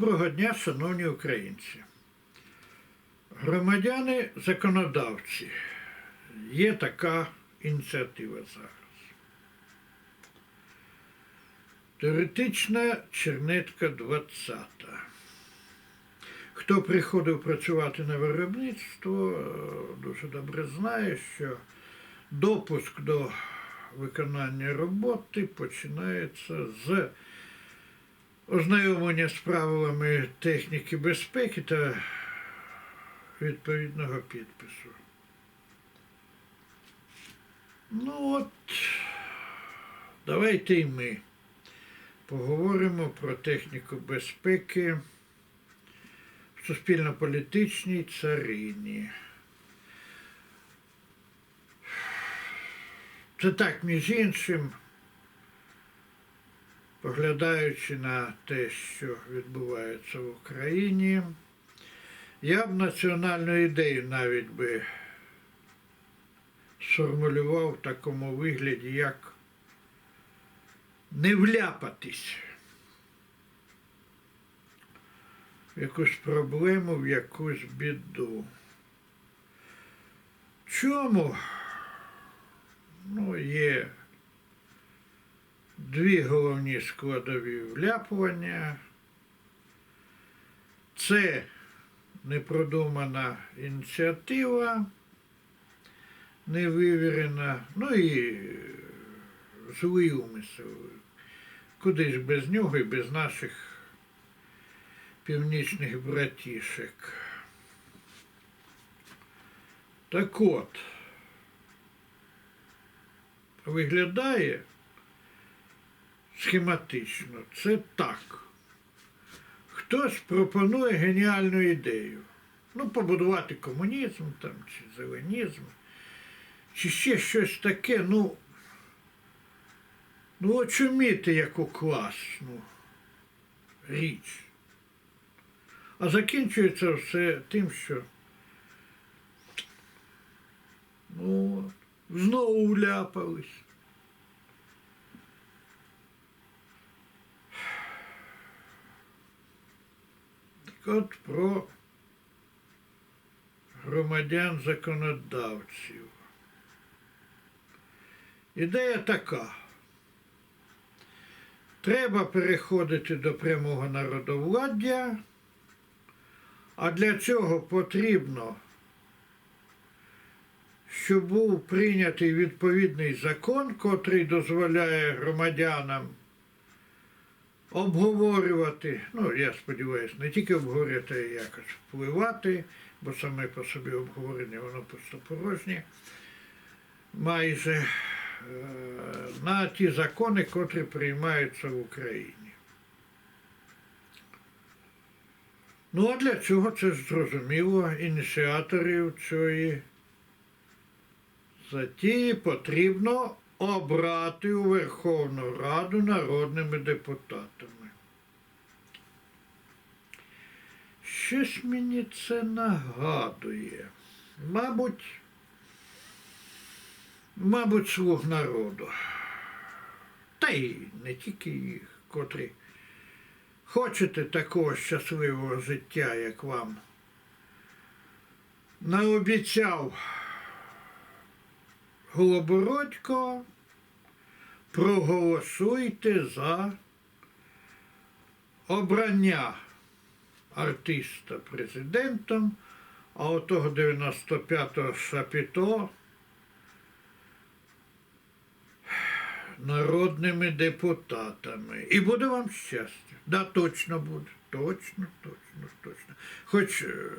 Доброго дня, шановні українці. Громадяни законодавці. Є така ініціатива зараз. Теоретична чернетка 20. Хто приходив працювати на виробництво, е, дуже добре знає, що допуск до виконання роботи починається з ознайомлення з правилами техніки безпеки та відповідного підпису. Ну от, давайте і ми поговоримо про техніку безпеки в суспільно-політичній царині. Це так, між іншим, поглядаючи на те, що відбувається в Україні, я б національну ідею навіть би сформулював в такому вигляді, як не вляпатись якусь проблему, в якусь біду. Чому? Ну, є дві головні складові вляпування. Це непродумана ініціатива, невивірена, ну і злий умисел. Куди ж без нього і без наших північних братішек. Так от, виглядає схематично. Це так. Хтось пропонує геніальну ідею. Ну, побудувати комунізм там, чи зеленізм, чи ще щось таке, ну, ну очуміти яку класну річ. А закінчується все тим, що ну, знову вляпались. От про громадян законодавців. Ідея така. Треба переходити до прямого народовладдя, а для цього потрібно, щоб був прийнятий відповідний закон, котрий дозволяє громадянам обговорювати, ну, я сподіваюся, не тільки обговорювати, а якось впливати, бо саме по собі обговорення воно пустопорожнє, майже е, на ті закони, котрі приймаються в Україні. Ну, а для цього це ж зрозуміло, ініціаторів цієї затії потрібно обрати у Верховну Раду народними депутатами. Щось мені це нагадує. Мабуть, мабуть, слуг народу. Та й не тільки їх, котрі хочете такого щасливого життя, як вам наобіцяв Голобородько, проголосуйте за обрання артиста президентом, а отого 95-го Шапіто народними депутатами. І буде вам щастя. Да, точно буде. Точно, точно, точно. Хоч е,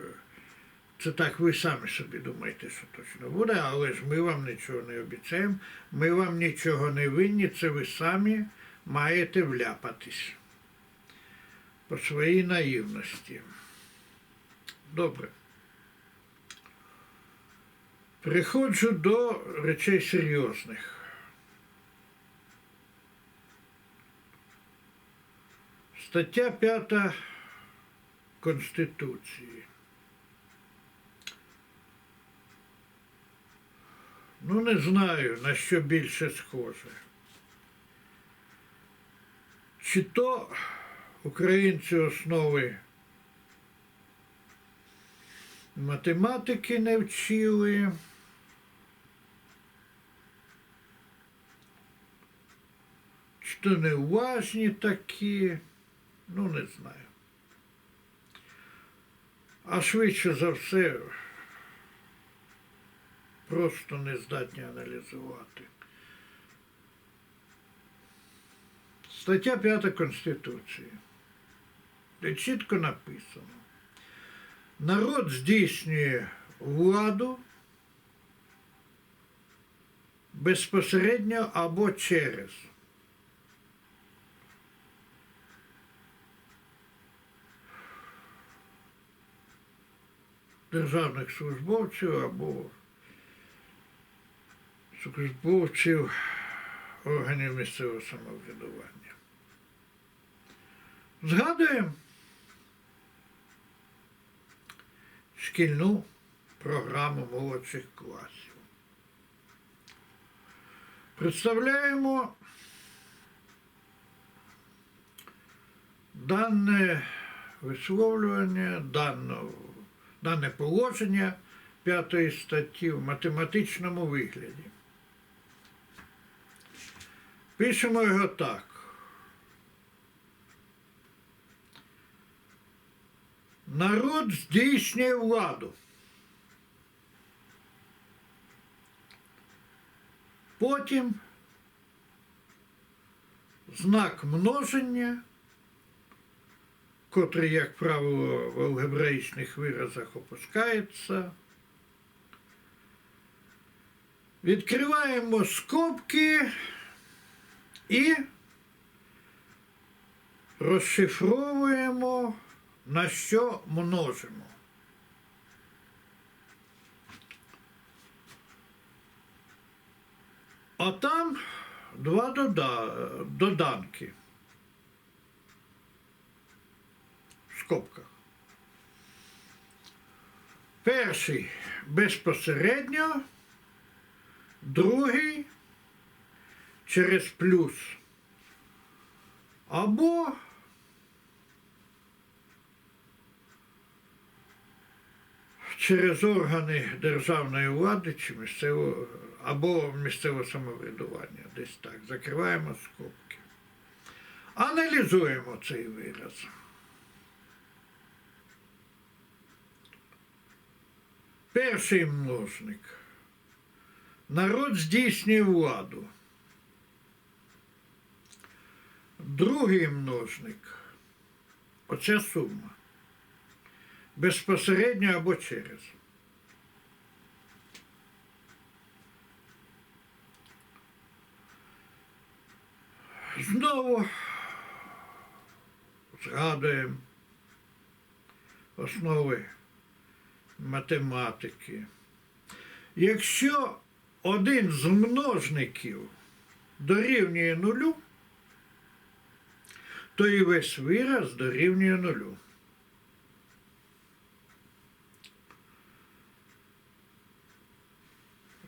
це так ви самі собі думаєте, що точно буде, але ж ми вам нічого не обіцяємо, ми вам нічого не винні, це ви самі маєте вляпатись по своїй наївності. Добре. Приходжу до речей серйозних. Стаття 5 Конституції. Ну, не знаю, на що більше схоже. Чи то Українці основи математики не вчили. Чи то неуважні такі, ну не знаю. А швидше за все просто не здатні аналізувати. Стаття 5 Конституції, де чітко написано. Народ здійснює владу безпосередньо або через державних службовців або службовців органів місцевого самоврядування. Згадуємо шкільну програму молодших класів. Представляємо дане висловлювання, дано, дане положення п'ятої статті в математичному вигляді. Пишемо його так. Народ здійснює владу. Потім знак множення, котрий, як правило, в алгебраїчних виразах опускається. Відкриваємо скобки і розшифровуємо, на що множимо. А там два дода- доданки в скобках. Перший безпосередньо, другий через плюс. Або через органи державної влади чи місцевого або місцевого самоврядування. Десь так. Закриваємо скобки. Аналізуємо цей вираз. Перший множник. Народ здійснює владу. Другий множник. Оця сума. Безпосередньо або через. Знову згадуємо основи математики. Якщо один з множників дорівнює нулю, то і весь вираз дорівнює нулю.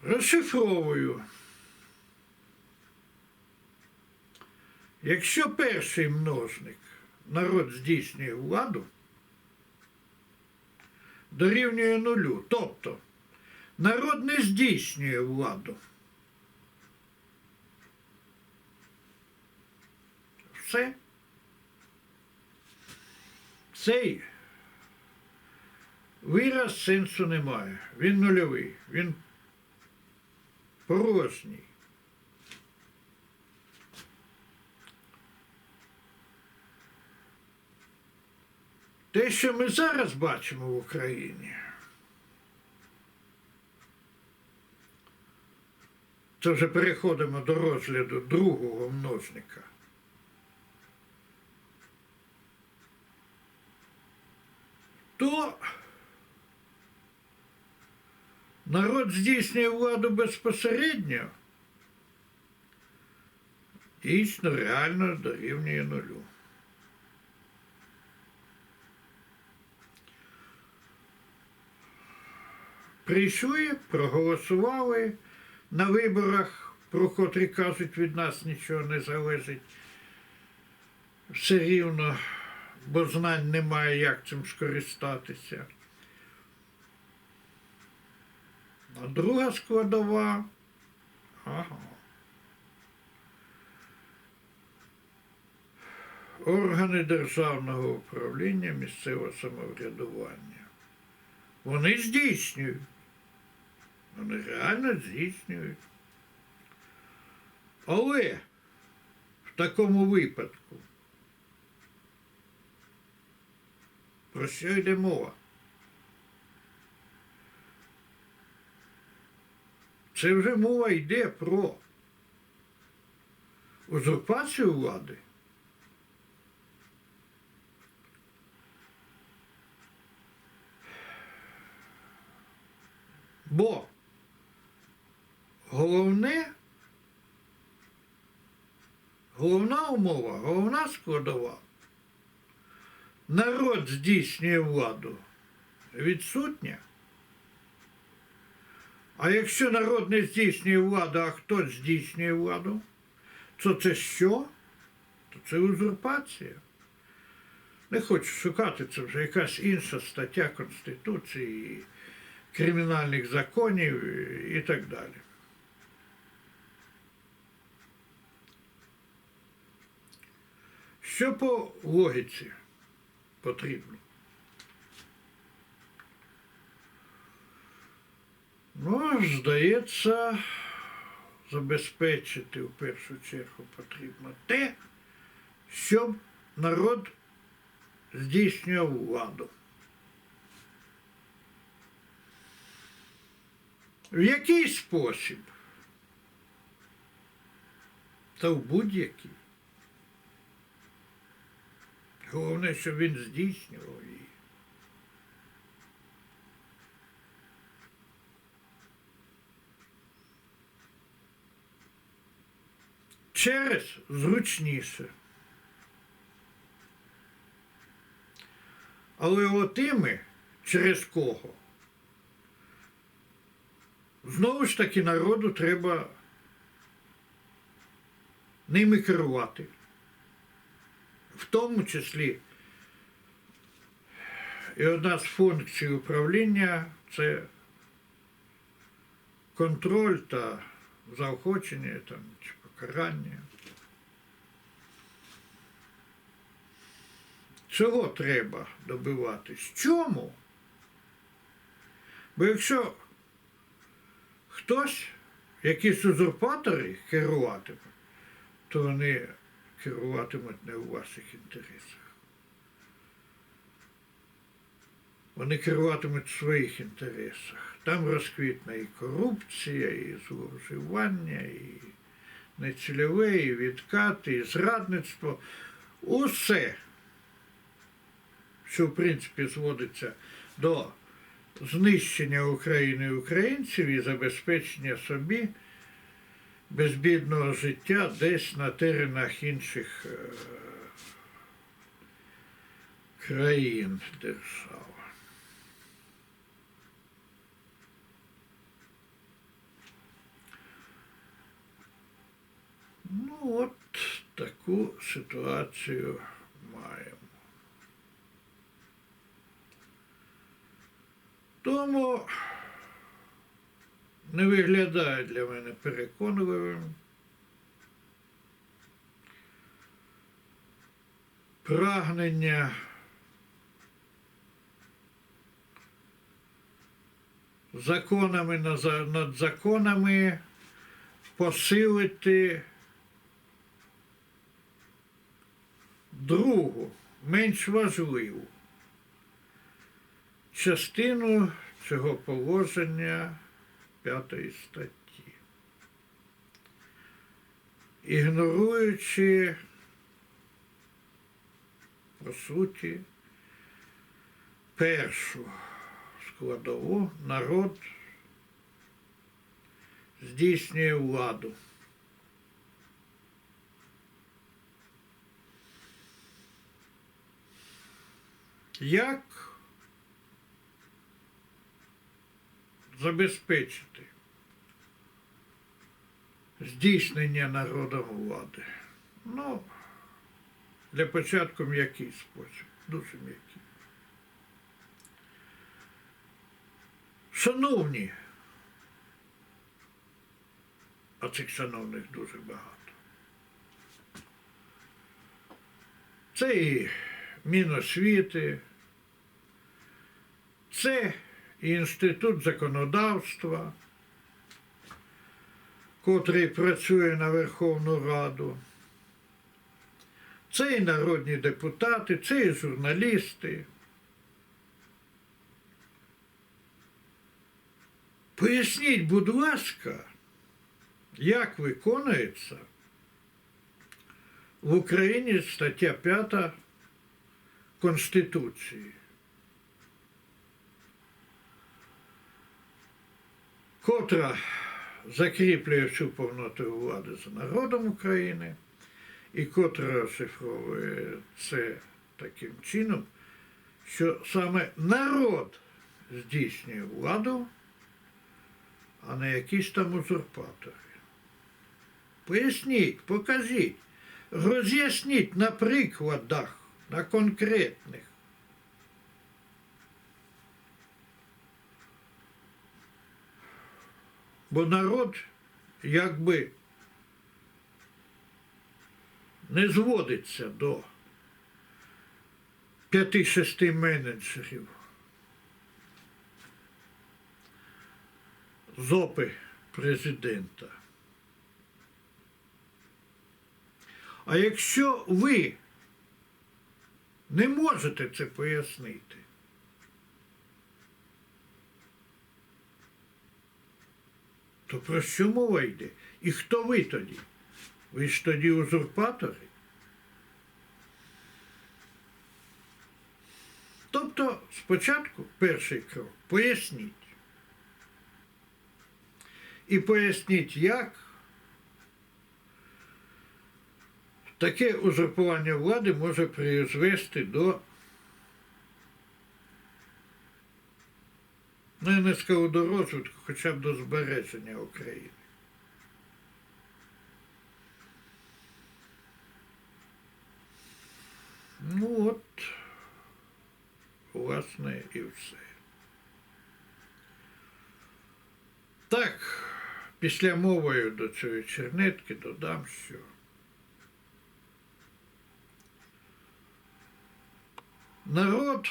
Розшифровую. Якщо перший множник народ здійснює владу, дорівнює нулю. Тобто народ не здійснює владу. Все. Цей вираз сенсу немає. Він нульовий, він порожній. Те, що ми зараз бачимо в Україні, це вже переходимо до розгляду другого множника. То народ здійснює владу безпосередньо, дійсно реально дорівнює нулю. Прийшли, проголосували на виборах, про котрі кажуть, від нас нічого не залежить. Все рівно бо знань немає, як цим скористатися. А друга складова. Ага. Органи державного управління місцевого самоврядування. Вони здійснюють. Вони реально здійснюють. Але в такому випадку. Про що йде мова? Це вже мова йде про узурпацію влади. Бо головне, головна умова, головна складова, народ здійснює владу відсутня. А якщо народ не здійснює владу, а хтось здійснює владу, то це що? То це узурпація. Не хочу шукати, це вже якась інша стаття Конституції, кримінальних законів і так далі. Що по логіці потрібно? Ну, здається, забезпечити в першу чергу потрібно те, щоб народ здійснював владу. В який спосіб? Та в будь-який. Головне, щоб він здійснював її. Через зручніше. Але отими, через кого? Знову ж таки, народу треба ними керувати. В тому числі і одна з функцій управління це контроль та заохочення там, покарання. Чого треба добиватись? Чому? Бо якщо хтось, якісь узурпатори керуватиме, то вони керуватимуть не у ваших інтересах. Вони керуватимуть в своїх інтересах. Там розквітне і корупція, і зловживання, і нецільове, відкати, і зрадництво. Усе, що в принципі зводиться до знищення України українців і забезпечення собі безбідного життя десь на теренах інших е, країн держав. Ну от таку ситуацію маємо. Тому не виглядає для мене переконливим. Прагнення законами над законами посилити другу, менш важливу частину цього положення п'ятої статті. Ігноруючи, по суті, першу складову народ здійснює владу. Як забезпечити здійснення народом влади? Ну, для початку в який спосіб? дуже м'які. Шановні, а цих шановних дуже багато. Це і Міносвіти, це Інститут законодавства, котрий працює на Верховну Раду. Це і народні депутати, це і журналісти. Поясніть, будь ласка, як виконується в Україні стаття 5 Конституції. Котра закріплює всю повноту влади за народом України і котра розшифровує це таким чином, що саме народ здійснює владу, а не якісь там узурпатори. Поясніть, покажіть, роз'ясніть на прикладах, на конкретних. Бо народ якби не зводиться до п'яти-шести менеджерів зопи президента. А якщо ви не можете це пояснити, то про що мова йде? І хто ви тоді? Ви ж тоді узурпатори? Тобто спочатку перший крок поясніть. І поясніть, як таке узурпування влади може призвести до ну, я не скажу до розвитку, хоча б до збереження України. Ну от, власне, і все. Так, після мовою до цієї чернетки додам, що народ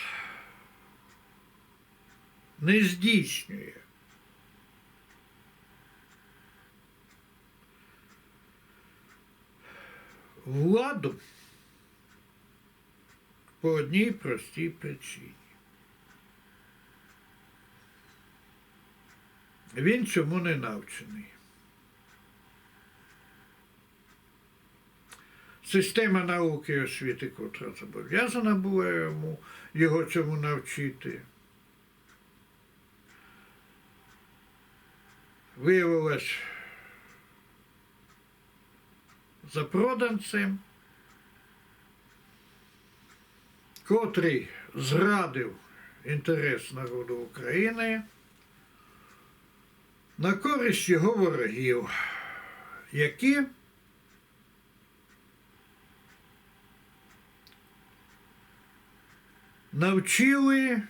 не здійснює владу по одній простій причині. Він цьому не навчений. Система науки і освіти, котра зобов'язана була йому його цьому навчити. Виявилась запроданцем, котрий зрадив інтерес народу України на користь його ворогів, які навчили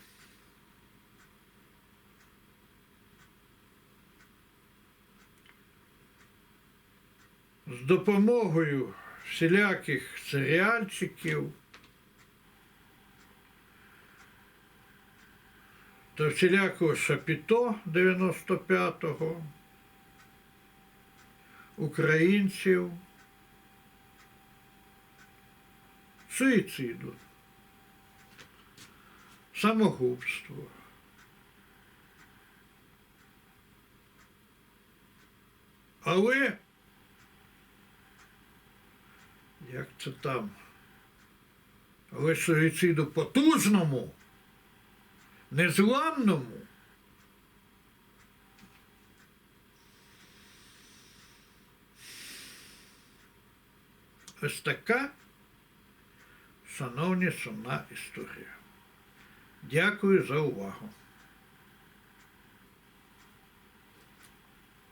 з допомогою всіляких серіальчиків. Та всілякого шапіто 95-го, українців, суїциду, самогубство. Але як це там? Але суїциду потужному, незламному. Ось така, шановні, сумна історія. Дякую за увагу.